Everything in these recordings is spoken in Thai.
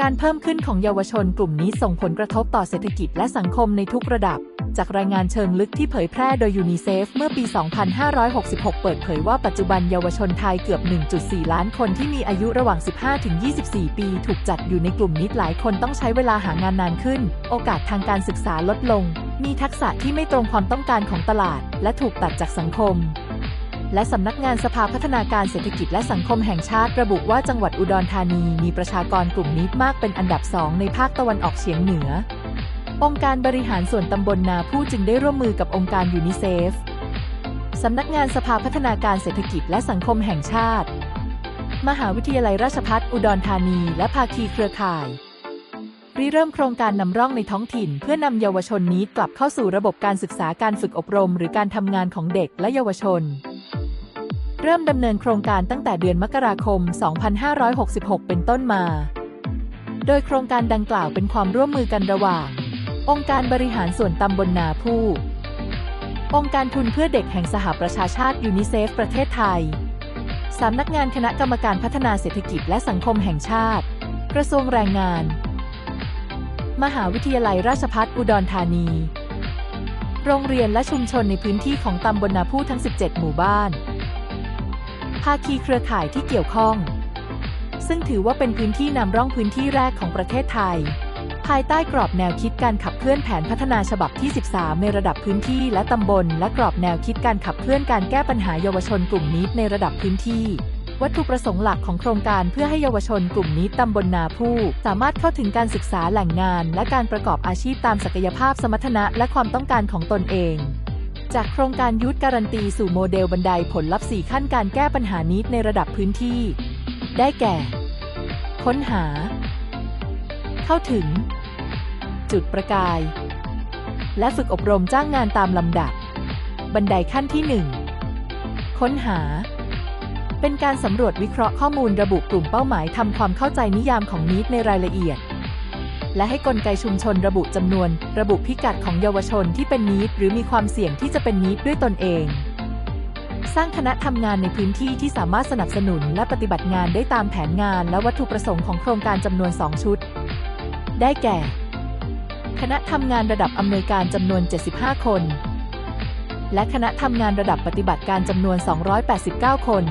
การเพิ่มขึ้นของเยาวชนกลุ่มนี้ส่งผลกระทบต่อเศรษฐกิจและสังคมในทุกระดับ จากรายงานเชิงลึกที่เผยแพร่โดยยูนิเซฟเมื่อปี 2566 เปิดเผยว่าปัจจุบันเยาวชนไทยเกือบ 1.4 ล้านคนที่มีอายุระหว่าง 15-24 ปี ถูกจัดอยู่ในกลุ่มนี้หลายคนต้องใช้เวลาหางานนานขึ้น โอกาสทางการศึกษาลดลง มีทักษะที่ไม่ตรงความต้องการของตลาด และถูกตัดจากสังคม และสำนักงานสภาพัฒนาการเศรษฐกิจและสังคมแห่งชาติระบุว่าจังหวัดอุดรธานีมีประชากรกลุ่มนี้มากเป็นอันดับสองในภาคตะวันออกเฉียงเหนือ องค์การบริหารส่วนตำบลนาผู้จึงได้ร่วมมือกับองค์การยูนิเซฟสำนักงานสภาพัฒนาการเศรษฐกิจและสังคมแห่งชาติ มหาวิทยาลัยราชภัฏอุดรธานีและภาคีเครือข่ายริเริ่มโครงการนำร่องในท้องถิ่น เพื่อนำเยาวชนนี้กลับเข้าสู่ระบบการศึกษาการฝึกอบรม หรือการทำงานของเด็กและเยาวชน เริ่มดำเนินโครงการตั้งแต่เดือนมกราคม 2566 เป็นต้นมา โดยโครงการดังกล่าวเป็นความร่วมมือกันระหว่าง องค์การบริหารส่วนตำบลนาผู้ องค์การทุนเพื่อเด็กแห่งสหประชาชาติยูนิเซฟประเทศไทย สำนักงานคณะกรรมการพัฒนาเศรษฐกิจและสังคมแห่งชาติ กระทรวงแรงงาน มหาวิทยาลัยราชภัฏอุดรธานี โรงเรียนและชุมชนในพื้นที่ของตำบลนาผู้ทั้ง 17 หมู่บ้าน ภาคีเครือข่ายที่เกี่ยวข้อง ซึ่งถือว่าเป็นพื้นที่นำร่องพื้นที่แรกของประเทศไทย ภายใต้กรอบแนวคิดการขับเคลื่อนแผนพัฒนาฉบับที่ 13 ในระดับพื้นที่และตำบล และกรอบแนวคิดการขับเคลื่อนการแก้ปัญหาเยาวชนกลุ่มนี้ในระดับพื้นที่วัตถุประสงค์หลักของโครงการเพื่อให้เยาวชนกลุ่มนี้ตำบลนาผู้ สามารถเข้าถึงการศึกษาแหล่งงาน และการประกอบอาชีพตามศักยภาพสมรรถนะและความต้องการของตนเอง จากโครงการยุทธการันตีสู่โมเดลบันไดผลลัพธ์ 4 ขั้นการแก้ปัญหานี้ในระดับพื้นที่ ได้แก่ ค้นหา เข้าถึง จุดประกาย และฝึกอบรมจ้างงานตามลำดับ บันไดขั้นที่ 1 ค้นหา เป็นการสำรวจวิเคราะห์ข้อมูลระบุกลุ่มเป้าหมายทำความเข้าใจนิยามของนิดในรายละเอียด และให้กลไกชุมชนระบุจำนวน ระบุพิกัดของเยาวชนที่เป็นนิดหรือมีความเสี่ยงที่จะเป็นนิดด้วยตนเอง สร้างคณะทำงานในพื้นที่ที่สามารถสนับสนุนและปฏิบัติงานได้ตามแผนงานและวัตถุประสงค์ของโครงการจำนวน 2 ชุด ได้แก่ คณะทำงานระดับอำนวยการจำนวน 75 คน และคณะทำงานระดับปฏิบัติการจำนวน 289 คน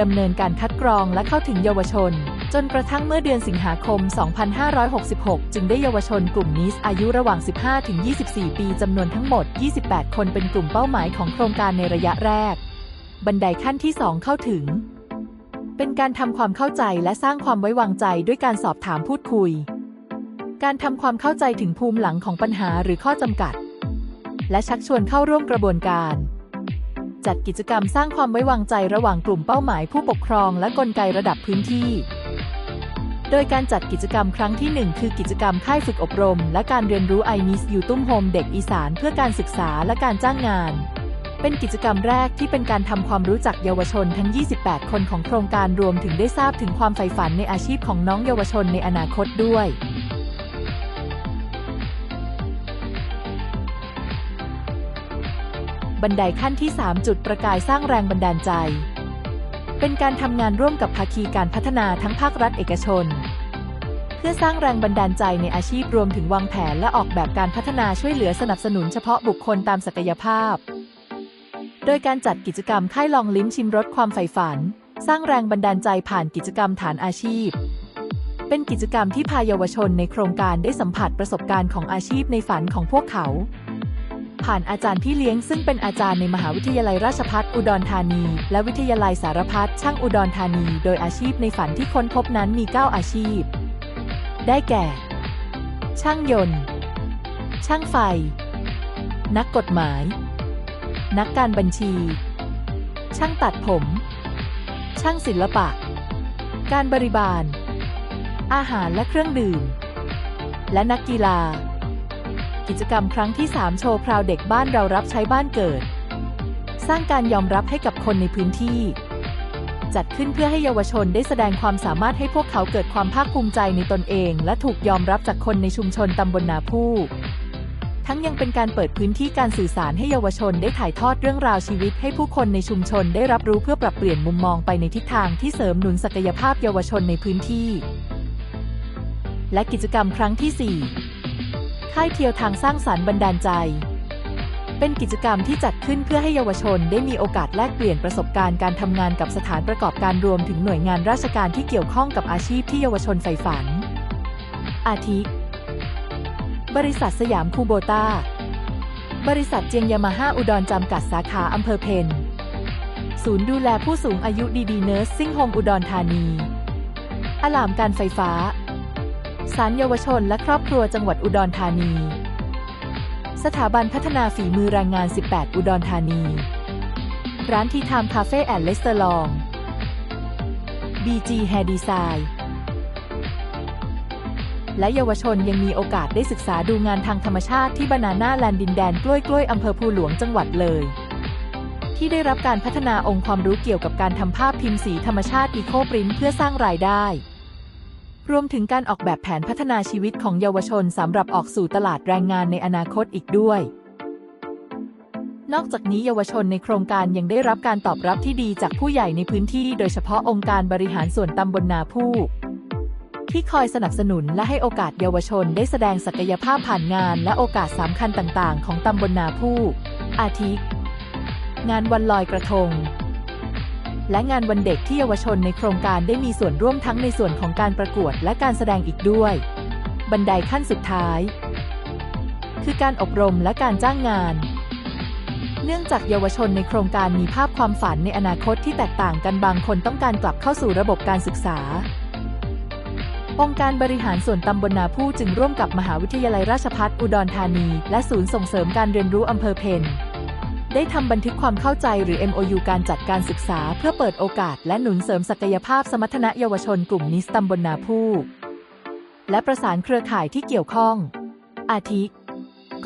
ดำเนินการคัดกรองและเข้าถึงเยาวชน จนกระทั่งเมื่อเดือนสิงหาคม 2566 จึงได้เยาวชนกลุ่มนี้อายุระหว่าง 15-24 ปีจำนวนทั้งหมด 28 คนเป็นกลุ่มเป้าหมายของโครงการในระยะแรก บันไดขั้นที่ 2 เข้าถึง เป็นการทำความเข้าใจและสร้างความไว้วางใจด้วยการสอบถามพูดคุย การทำความเข้าใจถึงภูมิหลังของปัญหาหรือข้อจำกัด และชักชวนเข้าร่วมกระบวนการจัดกิจกรรมสร้างความไว้วางใจระหว่างกลุ่มเป้าหมายผู้ปกครองและกลไกระดับพื้นที่ โดยการจัดกิจกรรมครั้งที่ 1 คือกิจกรรมค่ายฝึกอบรม และการเรียนรู้ไอมิสยูตุ้มโฮมเด็กอีสานเพื่อการศึกษาและการจ้างงาน เป็นกิจกรรมแรกที่เป็นการทำความรู้จักเยาวชนทั้ง 28 คนของโครงการรวมถึงได้ทราบถึงความใฝ่ฝันในอาชีพของน้องเยาวชนในอนาคตด้วยบันไดขั้นที่ 3 จุดประกายสร้างแรงบันดาลใจ เป็นการทำงานร่วมกับภาคีการพัฒนาทั้งภาครัฐเอกชน เพื่อสร้างแรงบันดาลใจในอาชีพรวมถึงวางแผนและออกแบบการพัฒนาช่วยเหลือสนับสนุนเฉพาะบุคคลตามศักยภาพ โดยการจัดกิจกรรมค่ายลองลิ้มชิมรสความใฝ่ฝัน สร้างแรงบันดาลใจผ่านกิจกรรมฐานอาชีพ เป็นกิจกรรมที่พาเยาวชนในโครงการได้สัมผัสประสบการณ์ของอาชีพในฝันของพวกเขา ผ่านอาจารย์พี่เลี้ยงซึ่งเป็นอาจารย์ในมหาวิทยาลัยราชภัฏอุดรธานี และวิทยาลัยสารพัดช่างอุดรธานี โดยอาชีพในฝันที่ค้นพบนั้นมี 9 อาชีพ ได้แก่ ช่างยนต์ ช่างไฟ นักกฎหมาย นักการบัญชี ช่างตัดผม ช่างศิลปะ การบริบาล อาหารและเครื่องดื่ม และนักกีฬา กิจกรรมครั้งที่ 3 โชว์พราวเด็กบ้านเรารับใช้บ้านเกิด สร้างการยอมรับให้กับคนในพื้นที่ จัดขึ้นเพื่อให้เยาวชนได้แสดงความสามารถให้พวกเขาเกิดความภาคภูมิใจในตนเอง และถูกยอมรับจากคนในชุมชนตำบลนาผู้ทั้งยังเป็นการเปิดพื้นที่การสื่อสารให้เยาวชนได้ถ่ายทอดเรื่องราวชีวิต ให้ผู้คนในชุมชนได้รับรู้เพื่อปรับเปลี่ยนมุมมองไปในทิศทางที่เสริมหนุนศักยภาพเยาวชนในพื้นที่ และกิจกรรมครั้งที่ 4 ค่ายเที่ยวทางสร้างสารรค์บันดาลใจ เป็นกิจกรรมที่จัดขึ้นเพื่อให้เยาวชนได้มีโอกาสแลกเปลี่ยนประสบการณ์การทำงานกับสถานประกอบการรวมถึงหน่วยงานราชการที่เกี่ยวข้องกับอาชีพที่เยาวชนใฝ่ฝัน อาทิ บริษัทสยามคูโบต้าบริษัทเจียงยามาฮ่าอุดรจำกัดสาขาอำเภอเพนศูนย์ดูแลผู้สูงอายุดีดีเนิร์ซิ่งโฮมอุดรธานีอลามการไฟฟ้า สารเยาวชนและครอบครัวจังหวัดอุดรธานี สถาบันพัฒนาฝีมือแรงงาน 18 อุดรธานี ร้านทีไทม์คาเฟ่แอนด์เลสเตอร์ลอง BG Hair Design และเยาวชนยังมีโอกาสได้ศึกษาดูงานทางธรรมชาติที่บานาน่าแลนด์ดินแดนกล้วยกล้วยอำเภอภูหลวงจังหวัดเลย ที่ได้รับการพัฒนาองค์ความรู้เกี่ยวกับการทำภาพพิมพ์สีธรรมชาติอีโคปรินเพื่อสร้างรายได้ รวมถึงการออกแบบแผนพัฒนาชีวิตของเยาวชนสำหรับออกสู่ตลาดแรงงานในอนาคตอีกด้วย นอกจากนี้เยาวชนในโครงการยังได้รับการตอบรับที่ดีจากผู้ใหญ่ในพื้นที่ โดยเฉพาะองค์การบริหารส่วนตำบลนาผู้ที่คอยสนับสนุนและให้โอกาสเยาวชนได้แสดงศักยภาพผ่านงานและโอกาสสำคัญต่าง ๆ ของตำบลนาผู้ อาทิงานวันลอยกระทง และงานวันเด็กที่เยาวชนในโครงการได้มีส่วนร่วมทั้งในส่วนของการประกวดและการแสดงอีกด้วย บันไดขั้นสุดท้าย คือการอบรมและการจ้างงาน เนื่องจากเยาวชนในโครงการมีภาพความฝันในอนาคตที่แตกต่างกันบางคนต้องการกลับเข้าสู่ระบบการศึกษา องค์การบริหารส่วนตำบลนาผู้จึงร่วมกับมหาวิทยาลัยราชภัฏอุดรธานี และศูนย์ส่งเสริมการเรียนรู้อำเภอเพน ได้ทำบันทึกความเข้าใจหรือ MOU การจัดการศึกษา เพื่อเปิดโอกาส และหนุนเสริมศักยภาพสมรรถนะเยาวชนกลุ่มนิสตำบลนาผู้ และประสานเครือข่ายที่เกี่ยวข้อง อาทิ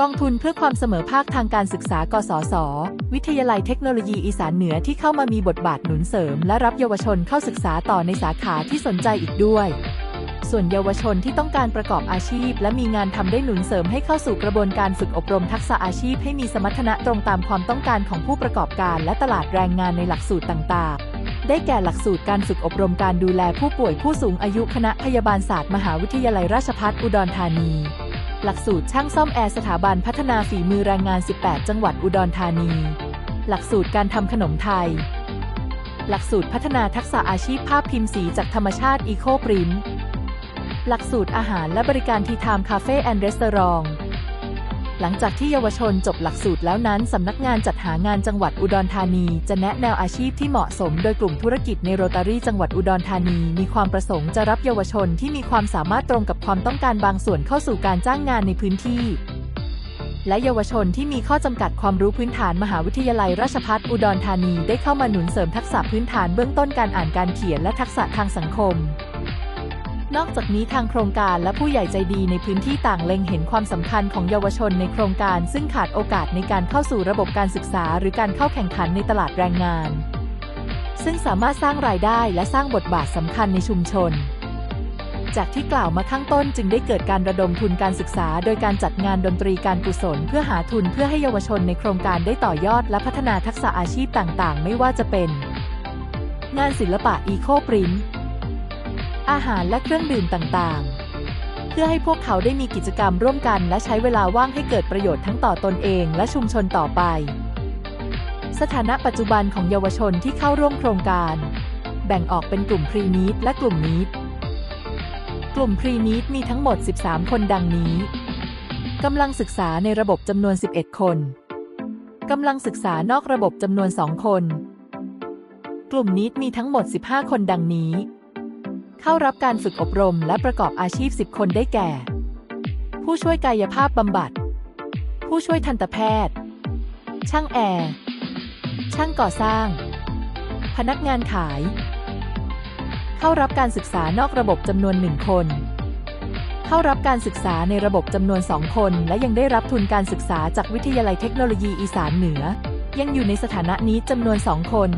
กองทุนเพื่อความเสมอภาคทางการศึกษา กสศวิทยาลัยเทคโนโลยีอีสานเหนือที่เข้ามามีบทบาทหนุนเสริม และรับเยาวชนเข้าศึกษาต่อในสาขาที่สนใจอีกด้วย ส่วนเยาวชนที่ต้องการประกอบอาชีพ และมีงานทำได้หนุนเสริมให้เข้าสู่กระบวนการฝึกอบรมทักษะอาชีพให้มีสมรรถนะตรงตามความต้องการของผู้ประกอบการและตลาดแรงงานในหลักสูตรต่างๆได้แก่หลักสูตรการฝึกอบรมการดูแลผู้ป่วยผู้สูงอายุคณะพยาบาลศาสตร์มหาวิทยาลัยราชภัฏอุดรธานี หลักสูตรช่างซ่อมแอร์สถาบันพัฒนาฝีมือแรงงาน 18 จังหวัดอุดรธานี หลักสูตรการทำขนมไทย หลักสูตรพัฒนาทักษะอาชีพภาพพิมพ์สีจากธรรมชาติอีโคปริน หลักสูตรอาหารและบริการทีไทม์คาเฟ่แอนด์รีสอร์ทหลังจากที่เยาวชนจบหลักสูตรแล้วนั้น สำนักงานจัดหางานจังหวัดอุดรธานี จะแนะแนวอาชีพที่เหมาะสม โดยกลุ่มธุรกิจในโรตารี่จังหวัดอุดรธานี มีความประสงค์จะรับเยาวชนที่มีความสามารถตรงกับความต้องการบางส่วนเข้าสู่การจ้างงานในพื้นที่ และเยาวชนที่มีข้อจำกัดความรู้พื้นฐานมหาวิทยาลัยราชภัฏอุดรธานีได้เข้ามาหนุนเสริมทักษะพื้นฐานเบื้องต้นการอ่านการเขียนและทักษะทางสังคม นอกจากนี้ทางโครงการและผู้ใหญ่ใจดีในพื้นที่ต่างเล็งเห็นความสำคัญของเยาวชนในโครงการ ซึ่งขาดโอกาสในการเข้าสู่ระบบการศึกษา หรือการเข้าแข่งขันในตลาดแรงงาน ซึ่งสามารถสร้างรายได้และสร้างบทบาทสำคัญในชุมชน จากที่กล่าวมาข้างต้นจึงได้เกิดการระดมทุนการศึกษา โดยการจัดงานดนตรีการกุศล เพื่อหาทุนเพื่อให้เยาวชนในโครงการได้ต่อยอด และพัฒนาทักษะอาชีพต่างๆ ไม่ว่าจะเป็น งานศิลปะอีโคปรินท์ อาหารและเครื่องดื่มต่างๆ เพื่อให้พวกเขาได้มีกิจกรรมร่วมกันและใช้เวลาว่างให้เกิดประโยชน์ทั้งต่อตนเองและชุมชนต่อไป สถานะปัจจุบันของเยาวชนที่เข้าร่วมโครงการ แบ่งออกเป็นกลุ่มพรีนีดและกลุ่มนีดกลุ่มพรีนีดมีทั้งหมด 13 คนดังนี้กำลังศึกษาในระบบจำนวน 11 คนกำลังศึกษานอกระบบจำนวน 2 คน กลุ่มนีดมีทั้งหมด 15 คนดังนี้ เข้ารับการฝึกอบรมและประกอบอาชีพ 10 คนได้แก่ ผู้ช่วยกายภาพบำบัด ผู้ช่วยทันตแพทย์ ช่างแอร์ ช่างก่อสร้าง พนักงานขาย เข้ารับการศึกษานอกระบบจำนวนหนึ่งคน เข้ารับการศึกษาในระบบจำนวนสองคน และยังได้รับทุนการศึกษาจากวิทยาลัยเทคโนโลยีอีสานเหนือ ยังอยู่ในสถานะนี้จำนวนสองคน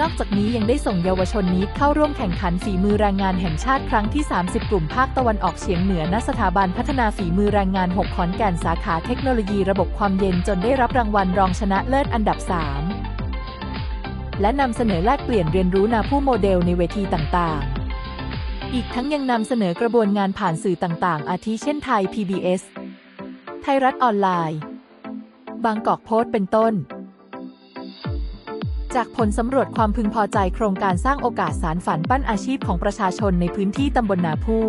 นอกจากนี้ยังได้ส่งเยาวชนนี้เข้าร่วมแข่งขันฝีมือแรงงานแห่งชาติครั้งที่ 30 กลุ่มภาคตะวันออกเฉียงเหนือณสถาบันพัฒนาฝีมือแรงงาน 6 ขอนแก่นสาขาเทคโนโลยีระบบความเย็นจนได้รับรางวัลรองชนะเลิศอันดับ 3 และนำเสนอแลกเปลี่ยนเรียนรู้นาผู้โมเดลในเวทีต่างๆอีกทั้งยังนำเสนอกระบวนงานผ่านสื่อต่าง ๆ อาทิเช่นไทย PBS ไทยรัฐออนไลน์ บางกอกโพสต์เป็นต้น จากผลสำรวจความพึงพอใจโครงการสร้างโอกาสสารฝันปั้นอาชีพของประชาชนในพื้นที่ตำบลนาผู้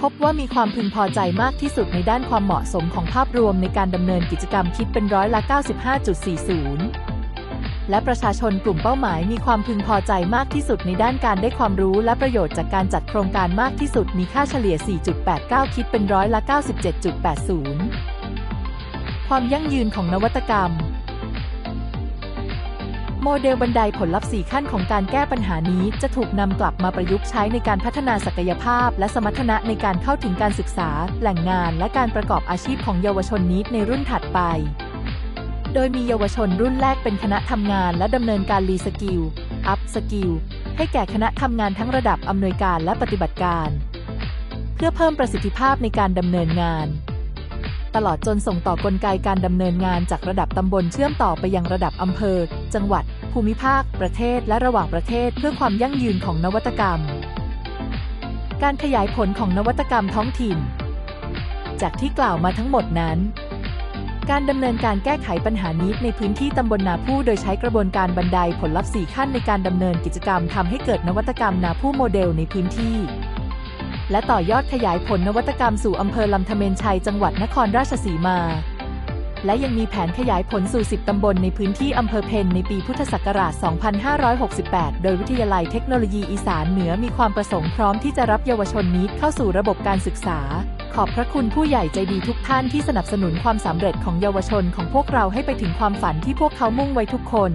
พบว่ามีความพึงพอใจมากที่สุดในด้านความเหมาะสมของภาพรวมในการดำเนินกิจกรรมคิดเป็นร้อยละ 95.40 และประชาชนกลุ่มเป้าหมายมีความพึงพอใจมากที่สุดในด้านการได้ความรู้และประโยชน์จากการจัดโครงการมากที่สุดมีค่าเฉลี่ย 4.89 คิดเป็นร้อยละ 97.80 ความยั่งยืนของนวัตกรรม โมเดลบันไดผลลัพธ์ 4 ขั้นของการแก้ปัญหานี้จะถูกนำกลับมาประยุกต์ใช้ในการพัฒนาศักยภาพ และสมรรถนะในการเข้าถึงการศึกษา แหล่งงาน และการประกอบอาชีพของเยาวชนนี้ในรุ่นถัดไป โดยมีเยาวชนรุ่นแรกเป็นคณะทำงาน และดำเนินการรีสกิล อัพสกิล ให้แก่คณะทำงานทั้งระดับอำนวยการและปฏิบัติการ เพื่อเพิ่มประสิทธิภาพในการดำเนินงาน ตลอดจนส่งต่อกลไกการดำเนินงานจากระดับตำบลเชื่อมต่อไปยังระดับอำเภอ จังหวัด ภูมิภาค ประเทศ และระหว่างประเทศเพื่อความยั่งยืนของนวัตกรรม การขยายผลของนวัตกรรมท้องถิ่น จากที่กล่าวมาทั้งหมดนั้น การดำเนินการแก้ไขปัญหานี้ในพื้นที่ตำบลนาผู้โดยใช้กระบวนการบันไดผลลัพธ์4ขั้นในการดำเนินกิจกรรมทำให้เกิดนวัตกรรมนาผู้โมเดลในพื้นที่ และต่อยอดขยายผลนวัตกรรมสู่อำเภอลำธเมนชัยจังหวัดนครราชสีมา และยังมีแผนขยายผลสู่ 10 ตำบลในพื้นที่อำเภอเพนในปีพุทธศักราช 2568 โดยวิทยาลัยเทคโนโลยีอีสานเหนือมีความประสงค์พร้อมที่จะรับเยาวชนนี้เข้าสู่ระบบการศึกษา ขอบพระคุณผู้ใหญ่ใจดีทุกท่านที่สนับสนุนความสำเร็จของเยาวชนของพวกเราให้ไปถึงความฝันที่พวกเขามุ่งไว้ทุกคน